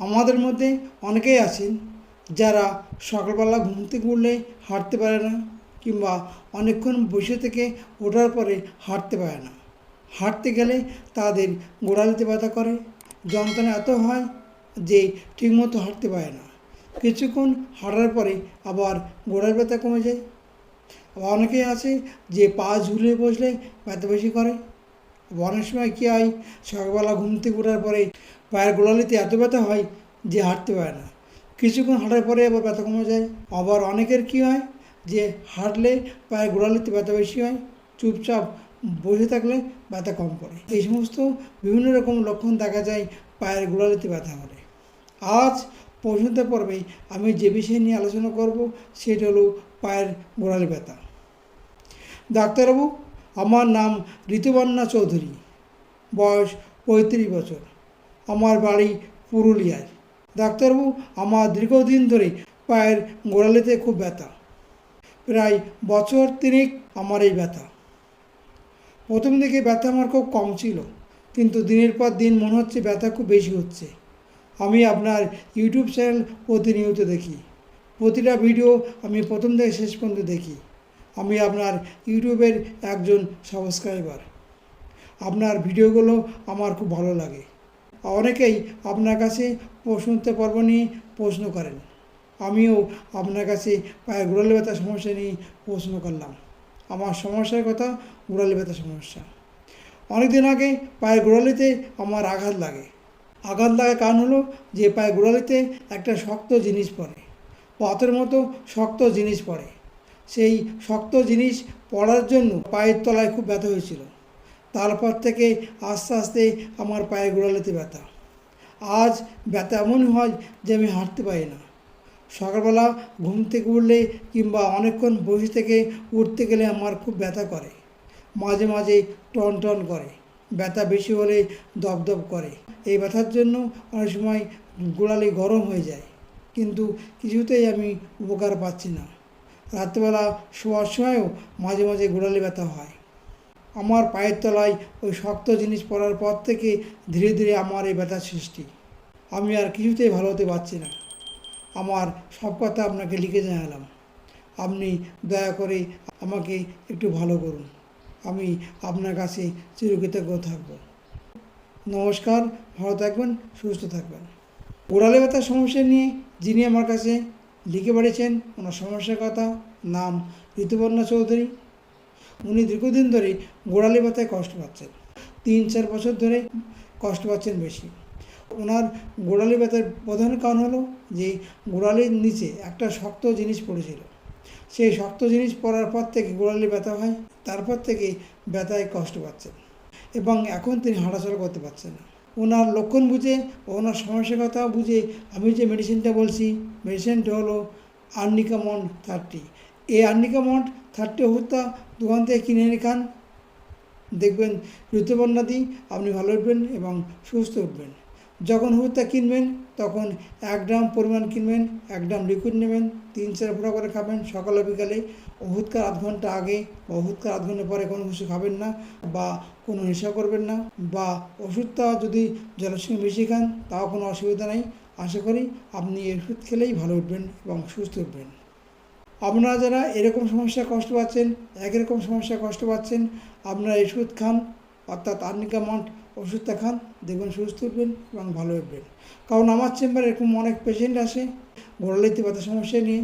আমাদের মধ্যে অনেকেই আছেন যারা সকালবেলা ঘুম থেকে উঠলে হাঁটতে পারে না কিংবা অনেকক্ষণ বসে থেকে ওঠার পরে হাঁটতে পারে না। হাঁটতে গেলে তাদের গোড়ালিতে ব্যথা করে, যন্ত্রণা এত হয় যে ঠিকমতো হাঁটতে পারে না। কিছুক্ষণ হাঁটার পরে আবার গোড়ার ব্যথা কমে যায়। আবার অনেকেই আছে যে পা ঝুলে বসলে ব্যথা বেশি করে। অনেক সময় কী হয়, সকালবেলা ঘুম থেকে ওঠার পরে পায়ের গোড়ালিতে এত ব্যথা হয় যে হাঁটতে পারে না। কিছুক্ষণ হাঁটার পরে আবার ব্যথা কমে যায়। আবার অনেকের কী হয় যে হাঁটলে পায়ের গোড়ালিতে ব্যথা বেশি হয়, চুপচাপ বসে থাকলে ব্যথা কম করে। এই সমস্ত বিভিন্ন রকম লক্ষণ দেখা যায় পায়ের গোড়ালিতে ব্যথা করে আজ প্রশ্নতে পর্বে আমি যে বিষয় নিয়ে আলোচনা করব সেটা হলো পায়ের গোড়ালি ব্যথা। ডাক্তারবাবু, আমার নাম ঋতুবর্ণা চৌধুরী। বয়স পঁয়ত্রিশ বছর। আমার বাড়ি পুরুলিয়ায়। ডাক্তারবাবু, আমার দীর্ঘদিন ধরে পায়ের গোড়ালিতে খুব ব্যথা। প্রায় বছর তিনেক আমার এই ব্যথা। প্রথম দিকে ব্যথা আমার খুব কম ছিল, কিন্তু দিনের পর দিন মনে হচ্ছে ব্যথা খুব বেশি হচ্ছে। আমি আপনার ইউটিউব চ্যানেল প্রতিনিয়ত দেখি। প্রতিটা ভিডিও আমি প্রথম থেকে শেষ পর্যন্ত দেখি। আমি আপনার ইউটিউবের একজন সাবস্ক্রাইবার। আপনার ভিডিওগুলো আমার খুব ভালো লাগে। অনেকেই আপনার কাছে শুনতে পর্ব নিয়ে প্রশ্ন করেন। আমিও আপনার কাছে পায়ের গোড়ালি ব্যথা সমস্যা নিয়ে প্রশ্ন করলাম। আমার সমস্যার কথা গোড়ালি ব্যথা সমস্যা। অনেক দিন আগে পায়ের গোড়ালিতে আমার আঘাত লাগে। আঘাত লাগার কারণ হলো যে পায়ের গোড়ালিতে একটা শক্ত জিনিস পড়ে, পাথরের মতো শক্ত জিনিস পড়ে। সেই শক্ত জিনিস পড়ার জন্য পায়ের তলায় খুব ব্যথা হয়েছিল। তারপর থেকে আস্তে আস্তে আমার পায়ে গোড়ালিতে ব্যথা। আজ ব্যথা এমন হয় যে আমি হাঁটতে পারি না। সকালবেলা ঘুম থেকে উঠলে কিংবা অনেকক্ষণ বসে থেকে উঠতে গেলে আমার খুব ব্যথা করে। মাঝে মাঝে টন টন করে। ব্যথা বেশি হলে দপদপ করে। এই ব্যথার জন্য অনেক সময় গোড়ালি গরম হয়ে যায়। কিন্তু কিছুতেই আমি উপকার পাচ্ছি না। রাত্রেবেলা শোয়ার সময়ও মাঝে মাঝে গোড়ালি ব্যথা হয়। আমার পায়ের তলায় ওই শক্ত জিনিস পড়ার পর থেকে ধীরে ধীরে আমার এই ব্যথার সৃষ্টি। আমি আর কিছুতেই ভালো হতে পারছি না। আমার সব কথা আপনাকে লিখে জানালাম। আপনি দয়া করে আমাকে একটু ভালো করুন। আমি আপনার কাছে চিরকৃতজ্ঞ থাকব। নমস্কার, ভালো থাকবেন, সুস্থ থাকবেন। গোড়ালি ব্যথার সমস্যা নিয়ে যিনি আমার কাছে লিখে পাঠিয়েছেন ওনার সমস্যার কথা, নাম ঋতুপর্ণা চৌধুরী। উনি দীর্ঘদিন ধরে গোড়ালি ব্যথায় কষ্ট পাচ্ছেন। তিন, চার বছর ধরে কষ্ট পাচ্ছেন বেশি। ওনার গোড়ালি ব্যথার প্রধান কারণ হলো যে গোড়ালির নিচে একটা শক্ত জিনিস পড়েছিল। সেই শক্ত জিনিস পড়ার পর থেকে গোড়ালি ব্যথা হয়, তারপর থেকে ব্যথায় কষ্ট পাচ্ছেন এবং এখন তিনি হাঁটাচলা করতে পারছেন না। ওনার লক্ষণ বুঝে ওনার সমস্যার কথা বুঝে আমি যে মেডিসিনটা বলছি মেডিসিনটা হলো আর্নিকামন থার্টি এই আর্নিকামন থার্টি ওষুধটা দোকান থেকে কিনে এনে খান। দেখবেন ঋতুবর্ণাদি আপনি ভালো উঠবেন এবং সুস্থ উঠবেন। যখন ওষুধটা কিনবেন, তখন এক গ্রাম পরিমাণ কিনবেন, এক গ্রাম লিকুইড নেবেন, তিন চার ফোঁটা করে খাবেন। সকালে বিকালে খাওয়ার আধ ঘণ্টা আগে বা খাওয়ার আধ ঘণ্টা পরে কোনো কিছু খাবেন না বা কোনো নেশা করবেন না বা ওষুধটা যদি জলের সঙ্গে মিশিয়ে খান, তাও কোনো অসুবিধা নেই। আশা করি আপনি এই ওষুধ খেলেই ভালো উঠবেন এবং সুস্থ উঠবেন। আপনারা যারা এরকম সমস্যা কষ্ট পাচ্ছেন একই রকম সমস্যা কষ্ট পাচ্ছেন, আপনারা ওষুধ খান, অর্থাৎ আর্নিকা মন্ট ওষুধটা খান, দেখবেন সুস্থ উঠবেন এবং ভালো উঠবেন কারণ আমার চেম্বারে এরকম অনেক পেশেন্ট আসে গোড়ালিতে ব্যথা সমস্যা নিয়ে,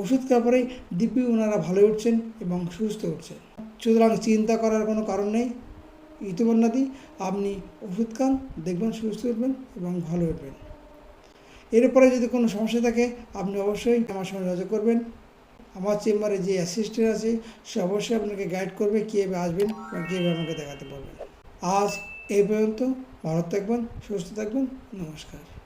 ওষুধ খাওয়ার পরেই দিব্যি ওনারা ভালো উঠছেন এবং সুস্থ উঠছেন। সুতরাং চিন্তা করার কোনো কারণ নেই। ঋতুবর্ণাদি আপনি ওষুধ খান, দেখবেন সুস্থ উঠবেন এবং ভালো উঠবেন এরপরে যদি কোনো সমস্যা থাকে, আপনি অবশ্যই আমার সঙ্গে যোগাযোগ করবেন। আমার চেম্বারে যে অ্যাসিস্ট্যান্ট আছে, সে অবশ্যই আপনাকে গাইড করবে কীভাবে আসবেন বা কীভাবে আমাকে দেখাতে পারবেন আজ এই পর্যন্ত, ভালো থাকবেন, সুস্থ থাকবেন, নমস্কার।